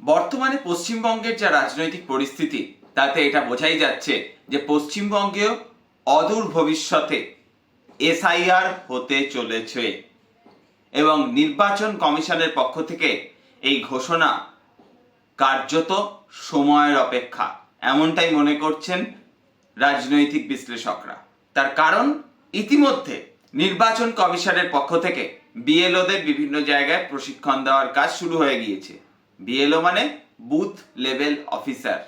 বর্তমানে পশ্চিমবঙ্গের যা রাজনৈতিক পরিস্থিতি, তাতে এটা বোঝাই যাচ্ছে যে পশ্চিমবঙ্গেও অদূর ভবিষ্যতে এসআইআর হতে চলেছে এবং নির্বাচন কমিশনের পক্ষ থেকে এই ঘোষণা কার্যত সময়ের অপেক্ষা। এমনটাই মনে করছেন রাজনৈতিক বিশ্লেষকরা। তার কারণ, ইতিমধ্যে নির্বাচন কমিশনের পক্ষ থেকে বিএলওদের বিভিন্ন জায়গায় প্রশিক্ষণ দেওয়ার কাজ শুরু হয়ে গিয়েছে। বিএলও মানে বুথ লেভেল অফিসার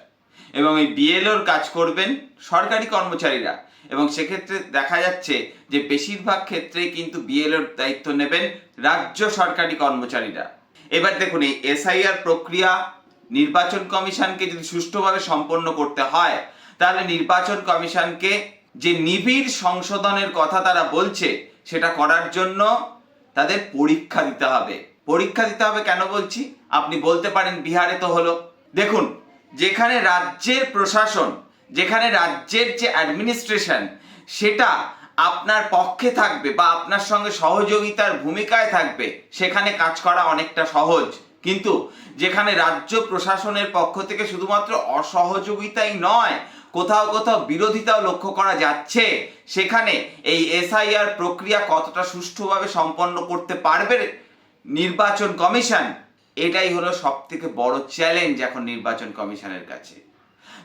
এবং এই বিএলওর কাজ করবেন সরকারি কর্মচারীরা। এবং সেক্ষেত্রে দেখা যাচ্ছে যে বেশিরভাগ ক্ষেত্রেই কিন্তু বিএলওর দায়িত্ব নেবেন রাজ্য সরকারি কর্মচারীরা। এবার দেখুন, এই এসআইআর প্রক্রিয়া নির্বাচন কমিশনকে যদি সুষ্ঠুভাবে সম্পন্ন করতে হয়, তাহলে নির্বাচন কমিশনকে যে নিবিড় সংশোধনের কথা তারা বলছে, সেটা করার জন্য তাদের পরীক্ষা দিতে হবে। পরীক্ষা দিতে হবে কেন বলছি? আপনি বলতে পারেন বিহারে তো হলো। দেখুন, যেখানে রাজ্যের প্রশাসন, যেখানে রাজ্যের যে অ্যাডমিনিস্ট্রেশন সেটা আপনার পক্ষে থাকবে বা আপনার সঙ্গে সহযোগিতার ভূমিকায় থাকবে, সেখানে কাজ করা অনেকটা সহজ। কিন্তু যেখানে রাজ্য প্রশাসনের পক্ষ থেকে শুধুমাত্র অসহযোগিতাই নয়, কোথাও কোথাও বিরোধিতাও লক্ষ্য করা যাচ্ছে, সেখানে এই এসআইআর প্রক্রিয়া কতটা সুষ্ঠুভাবে সম্পন্ন করতে পারবে নির্বাচন কমিশন, এটাই হলো সব থেকে বড় চ্যালেঞ্জ এখন নির্বাচন কমিশনের কাছে।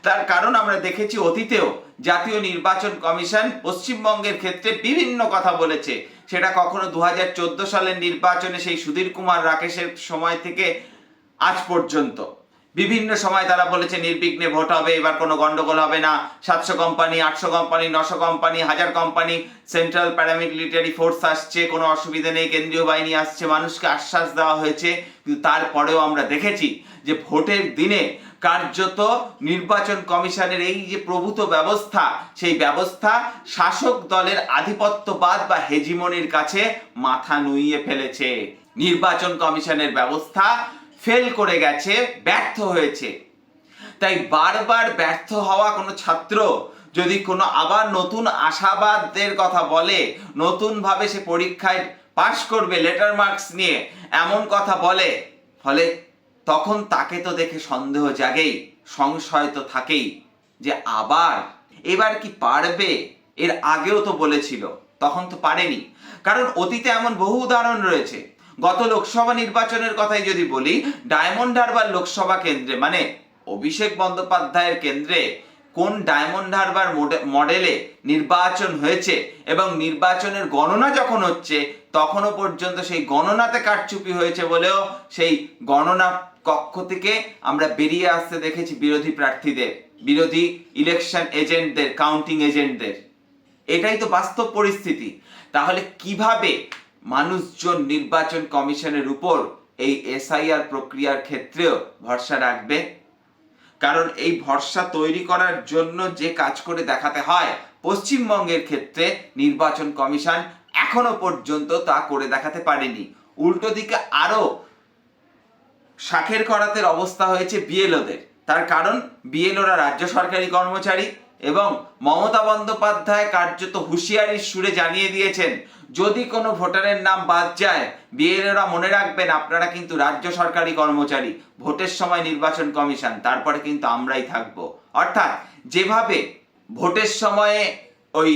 তার কারণ আমরা দেখেছি অতীতেও জাতীয় নির্বাচন কমিশন পশ্চিমবঙ্গের ক্ষেত্রে বিভিন্ন কথা বলেছে। সেটা কখনো দু হাজার চোদ্দ সালের নির্বাচনে সেই সুধীর কুমার রাকেশের সময় থেকে আজ পর্যন্ত। বিভিন্ন সময় তারা বলেছে, নির্বিঘ্নে ভোট হবে, এবার কোনো গন্ডগোল হবে না। সাতশো কোম্পানি আটশো কোম্পানি নশো কোম্পানি হাজার কোম্পানি সেন্ট্রাল প্যারামিলিটারি ফোর্স আসছে, কোনো অসুবিধা নেই, কেন্দ্রীয় বাহিনী আসছে, মানুষকে আশ্বাস দেওয়া হয়েছে। কিন্তু তারপরেও আমরা দেখেছি যে ভোটের দিনে কার্যত নির্বাচন কমিশনের এই যে প্রভূত ব্যবস্থা, সেই ব্যবস্থা শাসক দলের আধিপত্যবাদ বা হেজিমনির কাছে মাথা নুইয়ে ফেলেছে। নির্বাচন কমিশনের ব্যবস্থা ফেল করে গেছে, ব্যর্থ হয়েছে। তাই বারবার ব্যর্থ হওয়া কোনো ছাত্র যদি কোনো আবার নতুন আশাবাদের কথা বলে, নতুনভাবে সে পরীক্ষায় পাশ করবে লেটার মার্কস নিয়ে, এমন কথা বলে, ফলে তখন তাকে তো দেখে সন্দেহ জাগেই, সংশয় তো থাকেই যে আবার, এবার কি পারবে? এর আগেও তো বলেছিল, তখন তো পারেনি। কারণ অতীতে এমন বহু উদাহরণ রয়েছে। গত লোকসভা নির্বাচনের কথাই যদি বলি, ডায়মন্ড হারবার লোকসভা কেন্দ্রে মানে অভিষেক বন্দ্যোপাধ্যায়ের কেন্দ্রে কোন ডায়মন্ড হারবার মডে- মডেলে নির্বাচন হয়েছে এবং নির্বাচনের গণনা যখন হচ্ছে, তখনও পর্যন্ত সেই গণনাতে কারচুপি হয়েছে বলেও সেই গণনা কক্ষ থেকে আমরা বেরিয়ে আসতে দেখেছি বিরোধী প্রার্থীদের, বিরোধী ইলেকশন এজেন্টদের কাউন্টিং এজেন্টদের এটাই তো বাস্তব পরিস্থিতি। তাহলে কীভাবে মানুষজন নির্বাচন কমিশনের উপর এই এসআইআর প্রক্রিয়ার ক্ষেত্রেও ভরসা রাখবে। কারণ এই ভরসা তৈরি করার জন্য যে কাজ করে দেখাতে হয়, পশ্চিমবঙ্গের ক্ষেত্রে নির্বাচন কমিশন এখনও পর্যন্ত তা করে দেখাতে পারেনি। উল্টো দিকে আরও শাখের করাতের অবস্থা হয়েছে বিএলওদের। তার কারণ, বিএলওরা রাজ্য সরকারি কর্মচারী এবং মমতা বন্দ্যোপাধ্যায় কার্যত হুঁশিয়ারির সুরে জানিয়ে দিয়েছেন, যদি কোনো ভোটারের নাম বাদ যায় বিএলওরা মনে রাখবেন আপনারা কিন্তু রাজ্য সরকারি কর্মচারী, ভোটের সময় নির্বাচন কমিশন, তারপরে কিন্তু আমরাই থাকব। অর্থাৎ যেভাবে ভোটের সময়ে ওই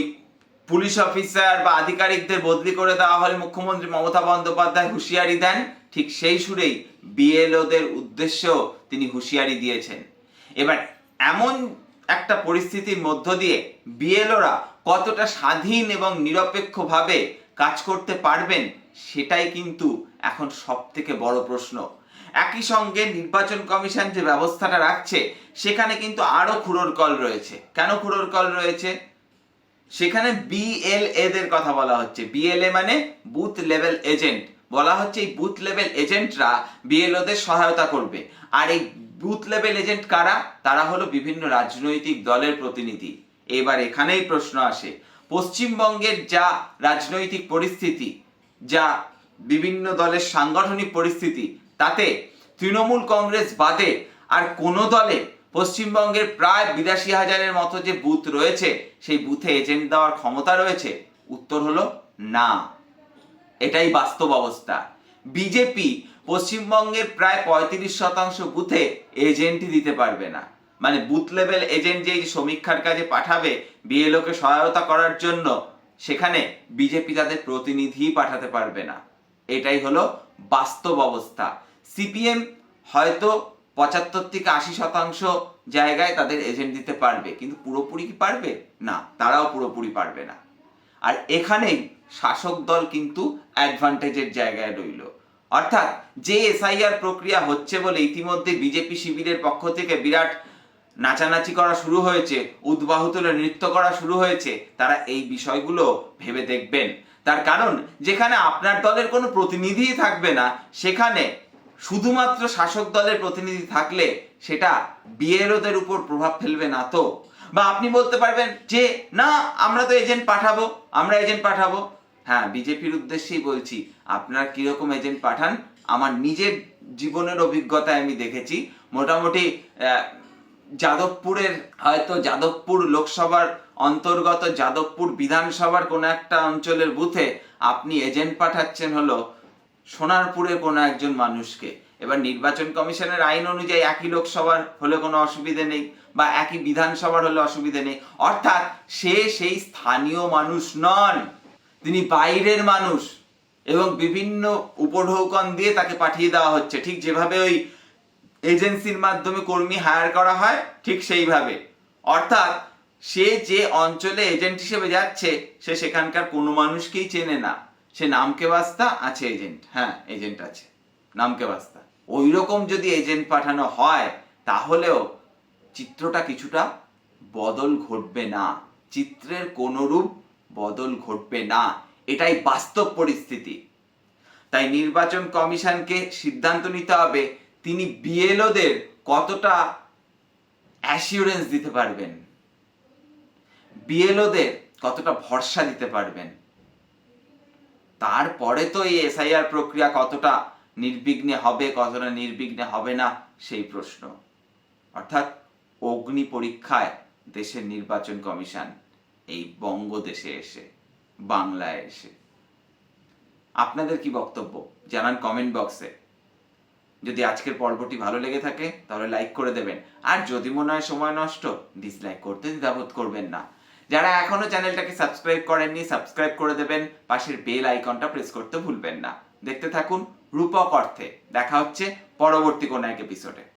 পুলিশ অফিসার বা আধিকারিকদের বদলি করে দেওয়া হলে মুখ্যমন্ত্রী মমতা বন্দ্যোপাধ্যায় হুঁশিয়ারি দেন, ঠিক সেই সুরেই বিএলওদের উদ্দেশ্যেও তিনি হুঁশিয়ারি দিয়েছেন। এবার এমন একটা পরিস্থিতির মধ্য দিয়ে বিএলওরা কতটা স্বাধীন এবং নিরপেক্ষভাবে কাজ করতে পারবেন সেটাই কিন্তু এখন সব থেকে বড় প্রশ্ন। একই সঙ্গে নির্বাচন কমিশন যে ব্যবস্থাটা রাখছে, সেখানে কিন্তু আরও খুঁড়োর কল রয়েছে। কেন খুঁড়োর কল রয়েছে? সেখানে বিএলএ দের কথা বলা হচ্ছে। বিএলএ মানে বুথ লেভেল এজেন্ট। বলা হচ্ছে এই বুথ লেভেল এজেন্টরা বিএলওদের সহায়তা করবে। আর এই বুথ লেভেল এজেন্ট কারা? তারা হলো বিভিন্ন রাজনৈতিক দলের প্রতিনিধি। এবার এখানেই প্রশ্ন আসে, পশ্চিমবঙ্গের যা রাজনৈতিক পরিস্থিতি, যা বিভিন্ন দলের সাংগঠনিক পরিস্থিতি, তাতে তৃণমূল কংগ্রেস বাদে আর কোনো দলে পশ্চিমবঙ্গের প্রায় বিরাশি হাজারের মতো যে বুথ রয়েছে, সেই বুথে এজেন্ট দেওয়ার ক্ষমতা রয়েছে? উত্তর হলো না। এটাই বাস্তব অবস্থা। বিজেপি পশ্চিমবঙ্গের প্রায় পঁয়ত্রিশ শতাংশ বুথে এজেন্টই দিতে পারবে না। মানে বুথ লেভেল এজেন্ট যেই সমীক্ষার কাজে পাঠাবে, বিএলওকে সহায়তা করার জন্য, সেখানে বিজেপি তাদের প্রতিনিধি পাঠাতে পারবে না। এটাই হলো বাস্তব অবস্থা। সিপিএম হয়তো পঁচাত্তর থেকে আশি শতাংশ জায়গায় তাদের এজেন্ট দিতে পারবে, কিন্তু পুরোপুরি কি পারবে? না, তারাও পুরোপুরি পারবে না। আর এখানেই শাসক দল কিন্তু অ্যাডভান্টেজের জায়গায় রইল। অর্থাৎ যে এসআইআর প্রক্রিয়া হচ্ছে বলে ইতিমধ্যে বিজেপি শিবিরের পক্ষ থেকে বিরাট নাচানাচি করা শুরু হয়েছে, উদ্বাহু তুলে নৃত্য করা শুরু হয়েছে, তারা এই বিষয়গুলো ভেবে দেখবেন। তার কারণ, যেখানে আপনার দলের কোনো প্রতিনিধিই থাকবে না, সেখানে শুধুমাত্র শাসক দলের প্রতিনিধি থাকলে সেটা বিএলওদের উপর প্রভাব ফেলবে না তো। বা আপনি বলতে পারবেন যে, না, আমরা তো এজেন্ট পাঠাবো, আমরা এজেন্ট পাঠাবো। হ্যাঁ বিজেপির উদ্দেশ্যেই বলছি, আপনারা কীরকম এজেন্ট পাঠান? আমার নিজের জীবনের অভিজ্ঞতায় আমি দেখেছি। মোটামুটি যাদবপুরের হয়তো যাদবপুর লোকসভার অন্তর্গত যাদবপুর বিধানসভার কোনো একটা অঞ্চলের বুথে আপনি এজেন্ট পাঠাচ্ছেন হলো সোনারপুরের কোনো একজন মানুষকে। এবার নির্বাচন কমিশনের আইন অনুযায়ী একই লোকসভার হলে কোনো অসুবিধে নেই বা একই বিধানসভার হলে অসুবিধে নেই। অর্থাৎ সে সেই স্থানীয় মানুষ নন। তিনি বাইরের মানুষ এবং বিভিন্ন উপঢৌকন দিয়ে তাকে পাঠিয়ে দেওয়া হচ্ছে। ঠিক যেভাবে ওই এজেন্সির মাধ্যমে কর্মী হায়ার করা হয়, ঠিক সেইভাবে। অর্থাৎ সে যে অঞ্চলে এজেন্ট হিসেবে যাচ্ছে, সে সেখানকার কোনো মানুষকেই চেনে না। সে নামকে বাস্তা, আছে এজেন্ট। হ্যাঁ এজেন্ট আছে। নামকে বাস্তা। ওই রকম যদি এজেন্ট পাঠানো হয়, তাহলেও চিত্রটা কিছুটা বদল ঘটবে না। চিত্রের কোনো রূপ বদল ঘটবে না। এটাই বাস্তব পরিস্থিতি। তাই নির্বাচন কমিশনকে সিদ্ধান্ত নিতে হবে, তিনি বিএলওদের কতটা অ্যাসিওরেন্স দিতে পারবেন? বিএলওদের কতটা ভরসা দিতে পারবেন? তারপরে তো এই এসআইআর প্রক্রিয়া কতটা নির্বিঘ্নে হবে, কতটা নির্বিঘ্নে হবে না, সেই প্রশ্ন। অর্থাৎ অগ্নি পরীক্ষায় দেশের নির্বাচন কমিশন এই বঙ্গদেশে এসে, বাংলায় এসে। আপনাদের কি বক্তব্য? জানান কমেন্ট বক্সে যদি আজকের পর্বটি ভালো লেগে থাকে, তাহলে লাইক করে দেবেন। আর যদি মনে হয় সময় নষ্ট ডিসলাইক করতে দ্বিধাবোধ করবেন না। যারা এখনও চ্যানেলটাকে সাবস্ক্রাইব করেননি সাবস্ক্রাইব করে দেবেন। পাশের বেল আইকনটা প্রেস করতে ভুলবেন না। দেখতে থাকুন রূপক অর্থে। দেখা হচ্ছে পরবর্তী কোনো এক এপিসোডে